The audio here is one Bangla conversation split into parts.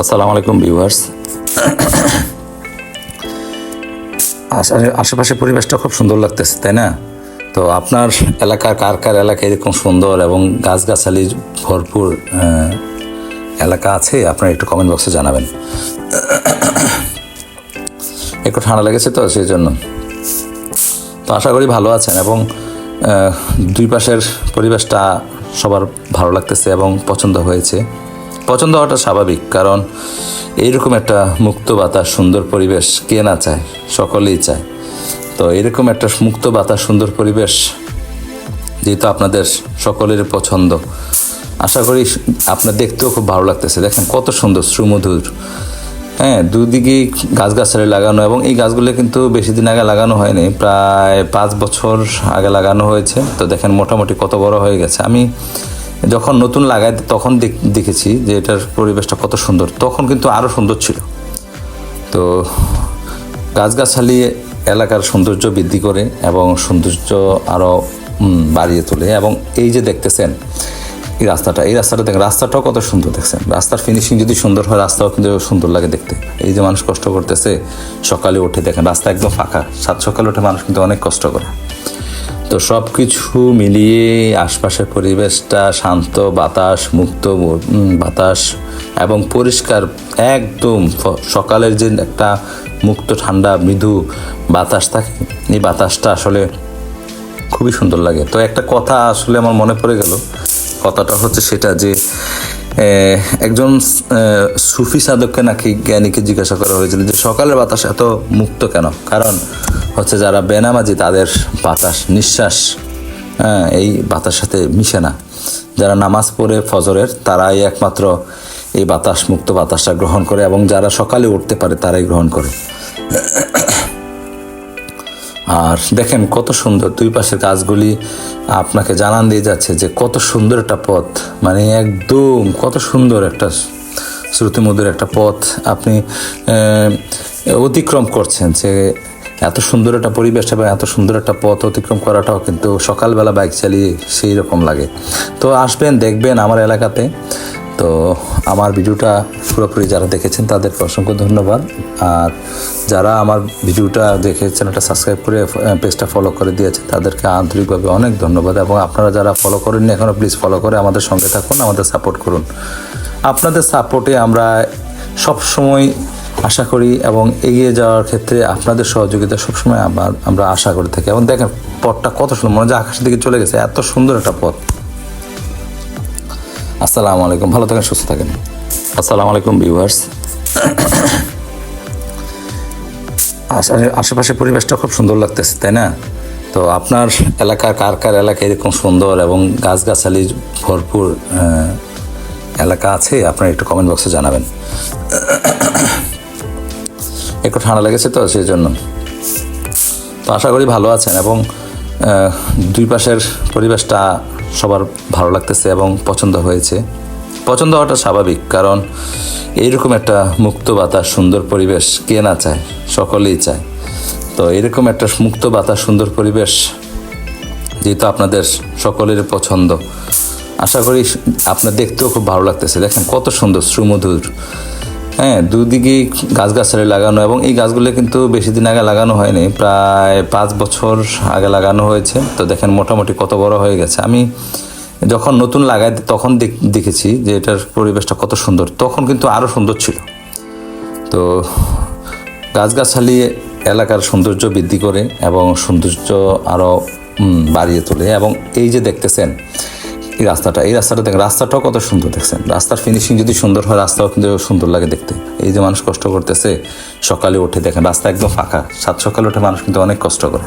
আসসালামু আলাইকুম ভিউয়ার্স আশেপাশে পরিবেশটা খুব সুন্দর লাগতেছে, তাই না? তো আপনার এলাকার কার কার এলাকা এরকম সুন্দর এবং গাছগাছালি ভরপুর এলাকা আছে? আপনারা একটু কমেন্ট বক্সে জানাবেন। একটু ঠান্ডা লেগেছে তো, সেই জন্য। তো আশা করি ভালো আছেন এবং দুই পাশের পরিবেশটা সবার ভালো লাগতেছে এবং পছন্দ হয়েছে। পছন্দ হওয়াটা স্বাভাবিক, কারণ এইরকম একটা মুক্ত বাতাস, সুন্দর পরিবেশ কে না চায়? সকলেই চায়। তো এরকম একটা মুক্ত বাতাস, সুন্দর পরিবেশ যেহেতু আপনাদের সকলের পছন্দ, আশা করি আপনার দেখতেও খুব ভালো লাগতেছে। দেখেন কত সুন্দর, সুমধুর। হ্যাঁ দুদিকে গাছগাছালি লাগানো এবং এই গাছগুলো কিন্তু বেশি দিন আগে লাগানো হয়নি, প্রায় পাঁচ বছর আগে লাগানো হয়েছে। তো দেখেন মোটামুটি কত বড় হয়ে গেছে। আমি যখন নতুন লাগাই, তখন দেখ- দেখেছি যে এটার পরিবেশটা কত সুন্দর। তখন কিন্তু আরও সুন্দর ছিল। তো গাছগাছালি এলাকার সৌন্দর্য বৃদ্ধি করে এবং সৌন্দর্য আরও বাড়িয়ে তোলে এবং এই যে দেখতেছেন, এই রাস্তাটা এই রাস্তাটা দেখেন, রাস্তাটাও কত সুন্দর দেখছেন। রাস্তার ফিনিশিং যদি সুন্দর হয়, রাস্তাও কিন্তু সুন্দর লাগে দেখতে। এই যে মানুষ কষ্ট করতেছে, সকালে উঠে দেখেন, রাস্তা একদম ফাঁকা। সাত সকালে উঠে মানুষ কিন্তু অনেক কষ্ট করে। তো সব কিছু মিলিয়ে আশপাশের পরিবেশটা শান্ত, বাতাস মুক্ত বাতাস এবং পরিষ্কার। একদম সকালের যে একটা মুক্ত, ঠান্ডা, মৃদু বাতাস থাকে, এই বাতাসটা আসলে খুবই সুন্দর লাগে। তো একটা কথা আসলে আমার মনে পড়ে গেল। কথাটা হচ্ছে সেটা যে একজন সুফি সাধককে নাকি জ্ঞানীকে জিজ্ঞাসা করা হয়েছিল যে সকালের বাতাস এত মুক্ত কেন? কারণ হচ্ছে যারা বেনামাজি, তাদের বাতাস নিঃশ্বাস হ্যাঁ এই বাতাস সাথে মিশে না। যারা নামাজ পড়ে ফজরের, তারাই একমাত্র এই বাতাস মুক্ত বাতাসটা গ্রহণ করে এবং যারা সকালে উঠতে পারে, তারাই গ্রহণ করে। আর দেখেন কত সুন্দর দুই পাশের গাছগুলি আপনাকে জানান দিয়ে যাচ্ছে যে কত সুন্দর একটা পথ। মানে একদম কত সুন্দর একটা শ্রুতিমধুর একটা পথ আপনি অতিক্রম করছেন যে এত সুন্দর একটা পরিবেশ এবং এত সুন্দর একটা পথ অতিক্রম করাটাও কিন্তু সকালবেলা বাইক চালিয়ে সেই রকম লাগে। তো আসবেন, দেখবেন আমার এলাকাতে। তো আমার ভিডিওটা পুরোপুরি যারা দেখেছেন তাদেরকে অসংখ্য ধন্যবাদ। আর যারা আমার ভিডিওটা দেখে চ্যানেলটা সাবস্ক্রাইব করে পেজটা ফলো করে দিয়েছে তাদেরকে আন্তরিকভাবে অনেক ধন্যবাদ। এবং আপনারা যারা ফলো করেননি এখনও প্লিজ ফলো করে আমাদের সঙ্গে থাকুন, আমাদের সাপোর্ট করুন। আপনাদের সাপোর্টে আমরা সব সময় আশা করি এবং এগিয়ে যাওয়ার ক্ষেত্রে আপনাদের সহযোগিতা সবসময় আবার আমরা আশা করে থাকি। এবং দেখেন, পথটা কত সুন্দর, মনে হয় আকাশের দিকে চলে গেছে, এত সুন্দর একটা পথ। আসসালামু আলাইকুম। ভালো থাকেন, সুস্থ থাকেন। আসসালামু আলাইকুম ভিউয়ার্স আশেপাশে পরিবেশটা খুব সুন্দর লাগতেছে, তাই না? তো আপনার এলাকার কার কার এলাকা এরকম সুন্দর এবং গাছগাছালি ভরপুর এলাকা আছে? আপনারা একটু কমেন্ট বক্সে জানাবেন। একটু ঠান্ডা লেগেছে তো সেই জন্য তো আশা করি ভালো আছেন এবং দুই পাশের পরিবেশটা সবার ভালো লাগতেছে এবং পছন্দ হয়েছে। পছন্দ হওয়াটা স্বাভাবিক, কারণ এইরকম একটা মুক্ত বাতাস, সুন্দর পরিবেশ কে না চায়? সকলেই চায়। তো এরকম একটা মুক্ত বাতাস, সুন্দর পরিবেশ যেহেতু আপনাদের সকলের পছন্দ, আশা করি আপনার দেখতেও খুব ভালো লাগতেছে। দেখেন কত সুন্দর, সুমধুর। হ্যাঁ দুদিকে গাছগাছালি লাগানো এবং এই গাছগুলো কিন্তু বেশি দিন আগে লাগানো হয়নি, প্রায় পাঁচ বছর আগে লাগানো হয়েছে। তো দেখেন মোটামুটি কত বড় হয়ে গেছে। আমি যখন নতুন লাগাই, তখন দেখ- দেখেছি যে এটার পরিবেশটা কত সুন্দর। তখন কিন্তু আরও সুন্দর ছিল। তো গাছগাছালি এলাকার সৌন্দর্য বৃদ্ধি করে এবং সৌন্দর্য আরও বাড়িয়ে তোলে এবং এই যে দেখতেছেন এই রাস্তাটা এই রাস্তাটা দেখেন, রাস্তাটাও কত সুন্দর দেখছেন। রাস্তার ফিনিশিং যদি সুন্দর হয়, রাস্তাও কিন্তু সুন্দর লাগে দেখতে। এই যে মানুষ কষ্ট করতেছে, সকালে উঠে দেখেন, রাস্তা একদম ফাঁকা। সাত সকালে উঠে মানুষ কিন্তু অনেক কষ্ট করে।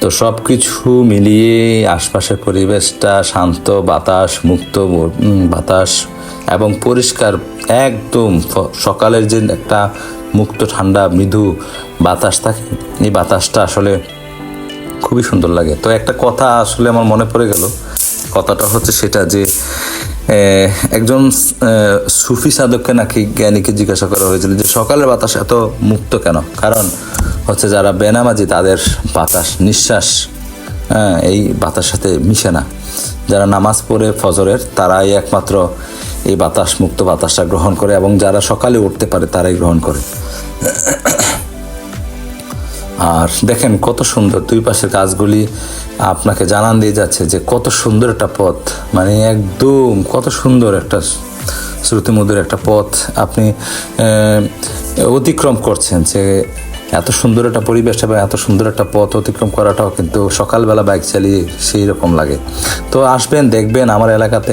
তো সব কিছু মিলিয়ে আশপাশের পরিবেশটা শান্ত, বাতাস মুক্ত বাতাস এবং পরিষ্কার। একদম সকালের যে একটা মুক্ত, ঠান্ডা, মৃদু বাতাস থাকে, এই বাতাসটা আসলে খুবই সুন্দর লাগে। তো একটা কথা আসলে আমার মনে পড়ে গেল কথাটা হচ্ছে সেটা যে একজন সুফি সাধককে নাকি জ্ঞানীকে জিজ্ঞাসা করা হয়েছিল যে সকালের বাতাস এত মুক্ত কেন? কারণ হচ্ছে যারা বেনামাজি তাদের বাতাস নিঃশ্বাস হ্যাঁ এই বাতাস সাথে মিশে না। যারা নামাজ পড়ে ফজরের, তারাই একমাত্র এই বাতাস মুক্ত বাতাসটা গ্রহণ করে এবং যারা সকালে উঠতে পারে তারাই গ্রহণ করে। আর দেখেন কত সুন্দর দুই পাশের গাছগুলি আপনাকে জানান দিয়ে যাচ্ছে যে কত সুন্দর একটা পথ। মানে একদম কত সুন্দর একটা শ্রুতিমধুর একটা পথ আপনি অতিক্রম করছেন যে এত সুন্দর একটা পরিবেশটা বা এত সুন্দর একটা পথ অতিক্রম করাটাও কিন্তু সকালবেলা বাইক চালিয়ে সেই রকম লাগে। তো আসবেন, দেখবেন আমার এলাকাতে।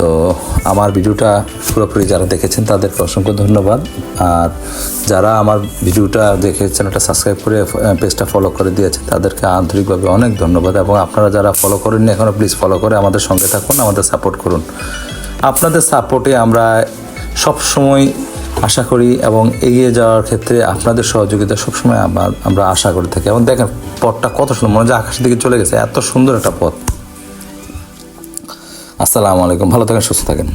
তো আমার ভিডিওটা পুরোপুরি যারা দেখেছেন, তাদেরকে অসংখ্য ধন্যবাদ। আর যারা আমার ভিডিওটা দেখে চ্যানেলটা সাবস্ক্রাইব করে পেজটা ফলো করে দিয়েছেন, তাদেরকে আন্তরিকভাবে অনেক ধন্যবাদ। এবং আপনারা যারা ফলো করেননি এখনও প্লিজ ফলো করে আমাদের সঙ্গে থাকুন, আমাদের সাপোর্ট করুন। আপনাদের সাপোর্টে আমরা সব সময় আশা করি এবং এগিয়ে যাওয়ার ক্ষেত্রে আপনাদের সহযোগিতা সবসময় আমরা আশা করে থাকি। এবং দেখেন, পথটা কত সুন্দর, মনে হয় আকাশের দিকে চলে গেছে, এত সুন্দর একটা পথ। আসসালামু আলাইকুম ভালো থাকেন সুস্থ থাকেন।